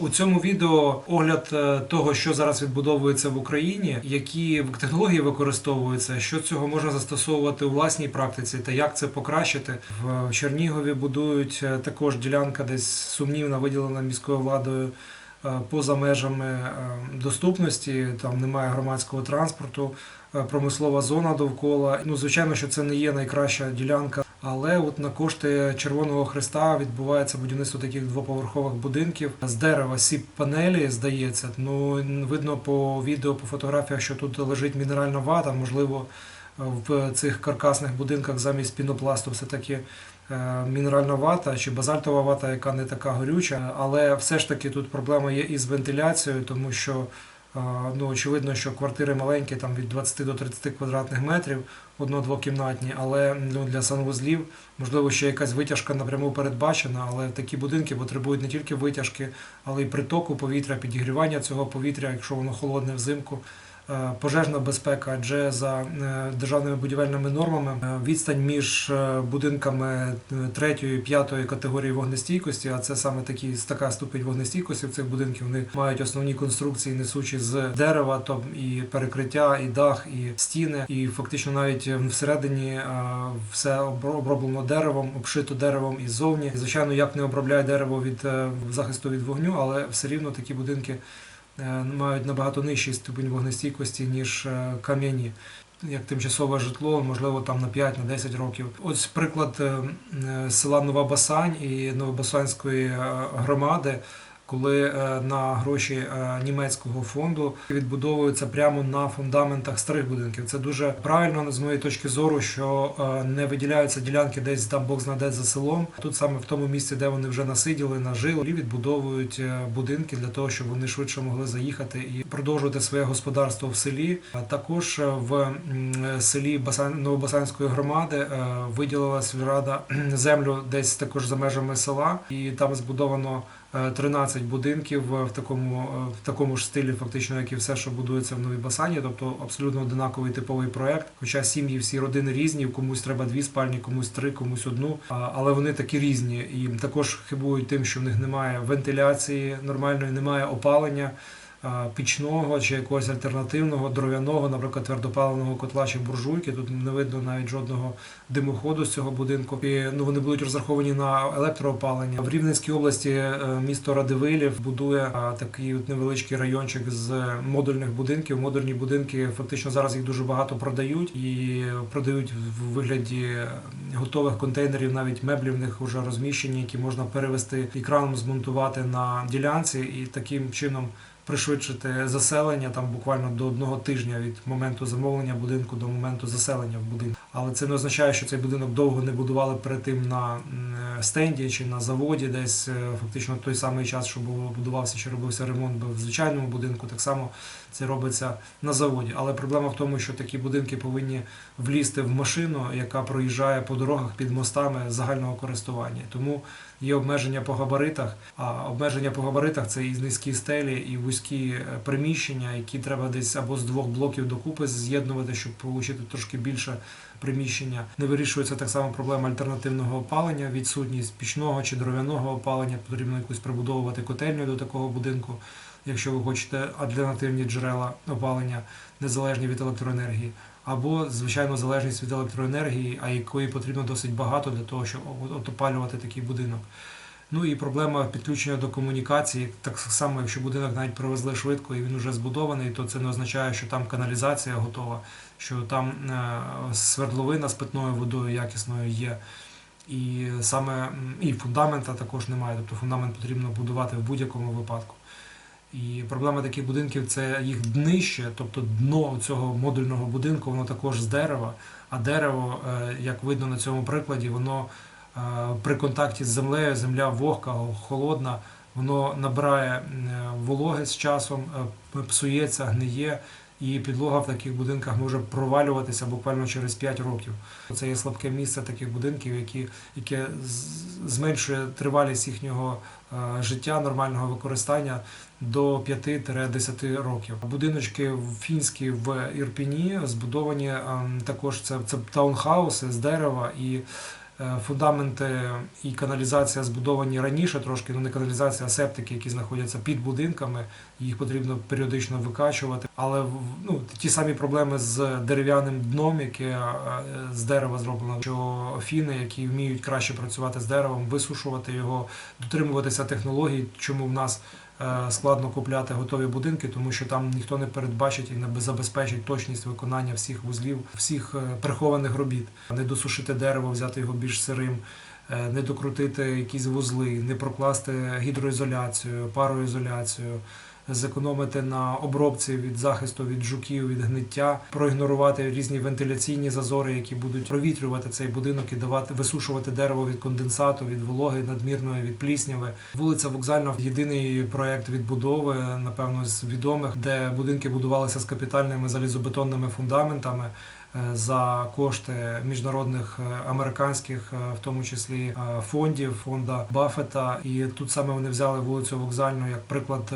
У цьому відео огляд е, того, що зараз відбудовується в Україні, які технології використовуються, що цього можна застосовувати у власній практиці, та як це покращити. В Чернігові будують е, також ділянка, десь сумнівно виділена міською владою е, поза межами доступності. Там немає громадського транспорту, промислова зона довкола. Ну, звичайно, що це не є найкраща ділянка. Але от на кошти Червоного Христа відбувається будівництво таких двоповерхових будинків з дерева сіп панелі, здається. Ну видно по відео, по фотографіях, що тут лежить мінеральна вата. Можливо, в цих каркасних будинках замість пінопласту все таки е, мінеральна вата чи базальтова вата, яка не така горюча. Але все ж таки тут проблема є із вентиляцією, тому що. Ну, очевидно, що квартири маленькі, там від 20 до 30 квадратних метрів, одно-двокімнатні, але ну, для санвузлів, можливо, ще якась витяжка напряму передбачена, але такі будинки потребують не тільки витяжки, але й притоку повітря, підігрівання цього повітря, якщо воно холодне взимку. Е, Пожежна безпека, адже за е, державними будівельними нормами е, відстань між будинками третьої, п'ятої категорії вогнестійкості, а це саме такі така ступінь вогнестійкості в цих будинків. Вони мають основні конструкції, несучі з дерева, то і перекриття, і дах, і стіни, і фактично навіть всередині все обро- оброблено деревом, обшито деревом і ззовні. Звичайно, як не обробляє дерево від захисту від вогню, але все рівно такі будинки мають набагато нижчий ступінь вогнестійкості, ніж е, кам'яні. Як тимчасове житло, можливо, там на 5-10 років. Ось приклад е, е, села Нова Басань і Новобасанської е, громади, коли е, на гроші е, німецького фонду відбудовуються прямо на фундаментах старих будинків. Це дуже правильно з моєї точки зору, що е, не виділяються ділянки десь там Бог знаде за селом. Тут саме в тому місці, де вони вже насиділи, нажили, і відбудовують будинки для того, щоб вони швидше могли заїхати і продовжувати своє господарство в селі. Також в селі Басан Новобасанської громади е, виділила сільрада землю десь також за межами села, і там збудовано. Е, 13 будинків е, в такому, е, в такому ж стилі, фактично, як і все, що будується в Новій Басані, тобто абсолютно одинаковий типовий проект. Хоча сім'ї всі родини різні, комусь треба дві спальні, комусь три, комусь одну. Але вони такі різні і також хибують тим, що в них немає вентиляції нормальної, немає опалення. Пічного чи якогось альтернативного дров'яного, наприклад, твердопаливного котла чи буржуйки. Тут не видно навіть жодного димоходу з цього будинку. І, ну вони будуть розраховані на електроопалення. В Рівненській області е, місто Радивилів будує такий от невеличкий райончик з модульних будинків. Модульні будинки фактично зараз їх дуже багато продають і продають в вигляді готових контейнерів, навіть меблів в них які можна перевести екраном, змонтувати на ділянці і таким чином. Пришвидшити заселення там буквально до одного тижня від моменту замовлення будинку до моменту заселення в будинку. Але це не означає, що цей будинок довго не будували перед тим на стенді чи на заводі, десь е, фактично той самий час, що будувався чи робився ремонт в звичайному будинку. Так само це робиться на заводі. Але проблема в тому, що такі будинки повинні влізти в машину, яка проїжджає по дорогах під мостами загального користування. Тому є обмеження по габаритах. А обмеження по габаритах це і низькі стелі, і вузькі е, приміщення, які треба десь або з двох блоків докупи з'єднувати, щоб отримати трошки більше приміщення. Не вирішується так само проблема альтернативного опалення, відсутність пічного чи дров'яного опалення. Потрібно якусь прибудовувати котельню до такого будинку, якщо ви хочете альтернативні джерела опалення, незалежні від електроенергії. Або, звичайно, залежність від електроенергії, а якої потрібно досить багато для того, щоб опалювати такий будинок. Ну і проблема підключення до комунікації. Так само, якщо будинок навіть привезли швидко і він вже збудований, то це не означає, що там каналізація готова, що там е, свердловина з питною водою якісною є. І саме і фундамента також немає. Тобто фундамент потрібно будувати в будь-якому випадку. І проблема таких будинків це їх днище, тобто дно цього модульного будинку, воно також з дерева. А дерево, е, як видно на цьому прикладі, воно при контакті з землею, земля вогка, холодна, воно набирає е, вологи з часом, е, псується, гниє, і підлога в таких будинках може провалюватися буквально через 5 років. Це є слабке місце таких будинків, які, яке зменшує тривалість їхнього е, життя, нормального використання до 5-10 років. Будиночки фінські в Ірпіні збудовані ем, також це, це таунхауси з дерева і. Е, Фундаменти і каналізація збудовані раніше трошки, ну не каналізація, а септики, які знаходяться під будинками. Їх потрібно періодично викачувати. Але ну, ті самі проблеми з дерев'яним дном, яке е, з дерева зроблено, що фіни, які вміють краще працювати з деревом, висушувати його, дотримуватися технологій, чому в нас складно купляти готові будинки, тому що там ніхто не передбачить і не забезпечить точність виконання всіх вузлів, всіх е, прихованих робіт, не досушити дерево, взяти його більш сирим. е, Не докрутити якісь вузли, не прокласти гідроізоляцію, пароізоляцію, зекономити на обробці від захисту від жуків, від гниття, проігнорувати різні вентиляційні зазори, які будуть провітрювати цей будинок і давати висушувати дерево від конденсату, від вологи надмірної, від плісняви. Вулиця Вокзальна єдиний проект відбудови, напевно, з відомих, де будинки будувалися з капітальними залізобетонними фундаментами. Е, За кошти міжнародних е, американських, е, в тому числі фондів, фонда Баффета. І тут саме вони взяли вулицю Вокзальну як приклад,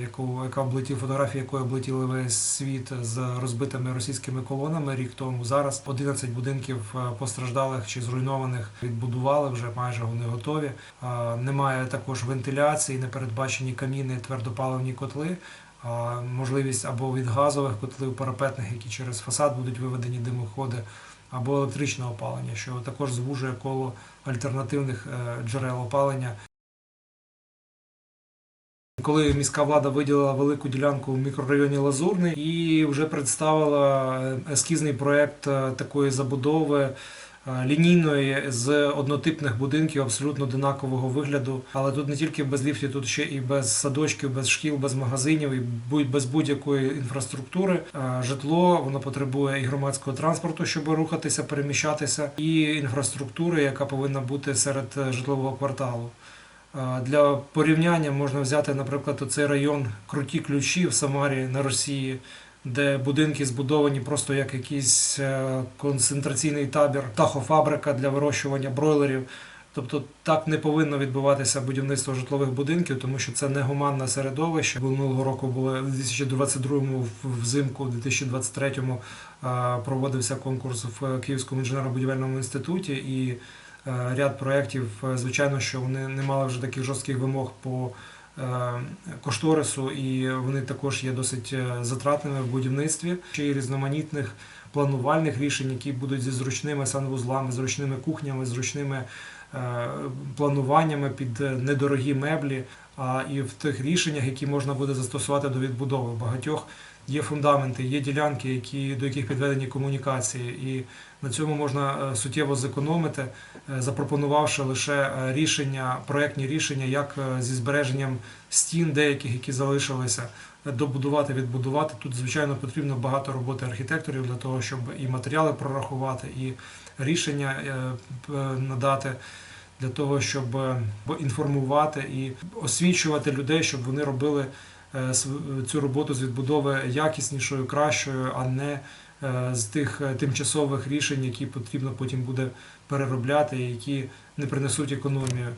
яку яка облетів фотографії, якої облетіли весь світ з розбитими російськими колонами рік тому. Зараз 11 будинків постраждалих чи зруйнованих відбудували вже майже вони готові. Немає також вентиляції, не передбачені каміни, твердопаливні котли. Можливість або від газових котлів парапетних, які через фасад будуть виведені димоходи, або електричне опалення, що також звужує коло альтернативних е, джерел опалення. Коли міська влада виділила велику ділянку в мікрорайоні Лазурний і вже представила е, ескізний проект е, такої забудови лінійної з однотипних будинків абсолютно одинакового вигляду. Але тут не тільки без ліфтів, тут ще і без садочків, без шкіл, без магазинів, і без будь-якої інфраструктури. Е, Житло воно потребує і громадського транспорту, щоб рухатися, переміщатися, і інфраструктури, яка повинна бути серед е, житлового кварталу. Е, Для порівняння можна взяти, наприклад, цей район Круті ключі в Самарі на Росії, де будинки збудовані просто як якийсь е, концентраційний табір, птахофабрика для вирощування бройлерів. Тобто так не повинно відбуватися будівництво житлових будинків, тому що це негуманне середовище. Минулого року було в 2022-му взимку, в 2023-му е, проводився конкурс в Київському інженерно-будівельному інституті і е, ряд проєктів, звичайно, що вони не мали вже таких жорстких вимог по кошторису, і вони також є досить е, затратними в будівництві. Ще й різноманітних планувальних рішень, які будуть зі зручними санвузлами, зручними кухнями, зручними е, плануваннями під е, недорогі меблі. А і в тих рішеннях, які можна буде застосувати до відбудови. Багатьох є фундаменти, є ділянки, які, до яких підведені комунікації, і на цьому можна е, суттєво зекономити, е, запропонувавши лише е, рішення, проектні рішення, як зі збереженням стін деяких, які залишилися, добудувати, відбудувати. Тут, звичайно, потрібно багато роботи архітекторів для того, щоб і матеріали прорахувати, і рішення надати. Для того, щоб інформувати і освічувати людей, щоб вони робили цю роботу з відбудови якіснішою, кращою, а не е, з тих е, тимчасових рішень, які потрібно потім буде переробляти, які не принесуть економію.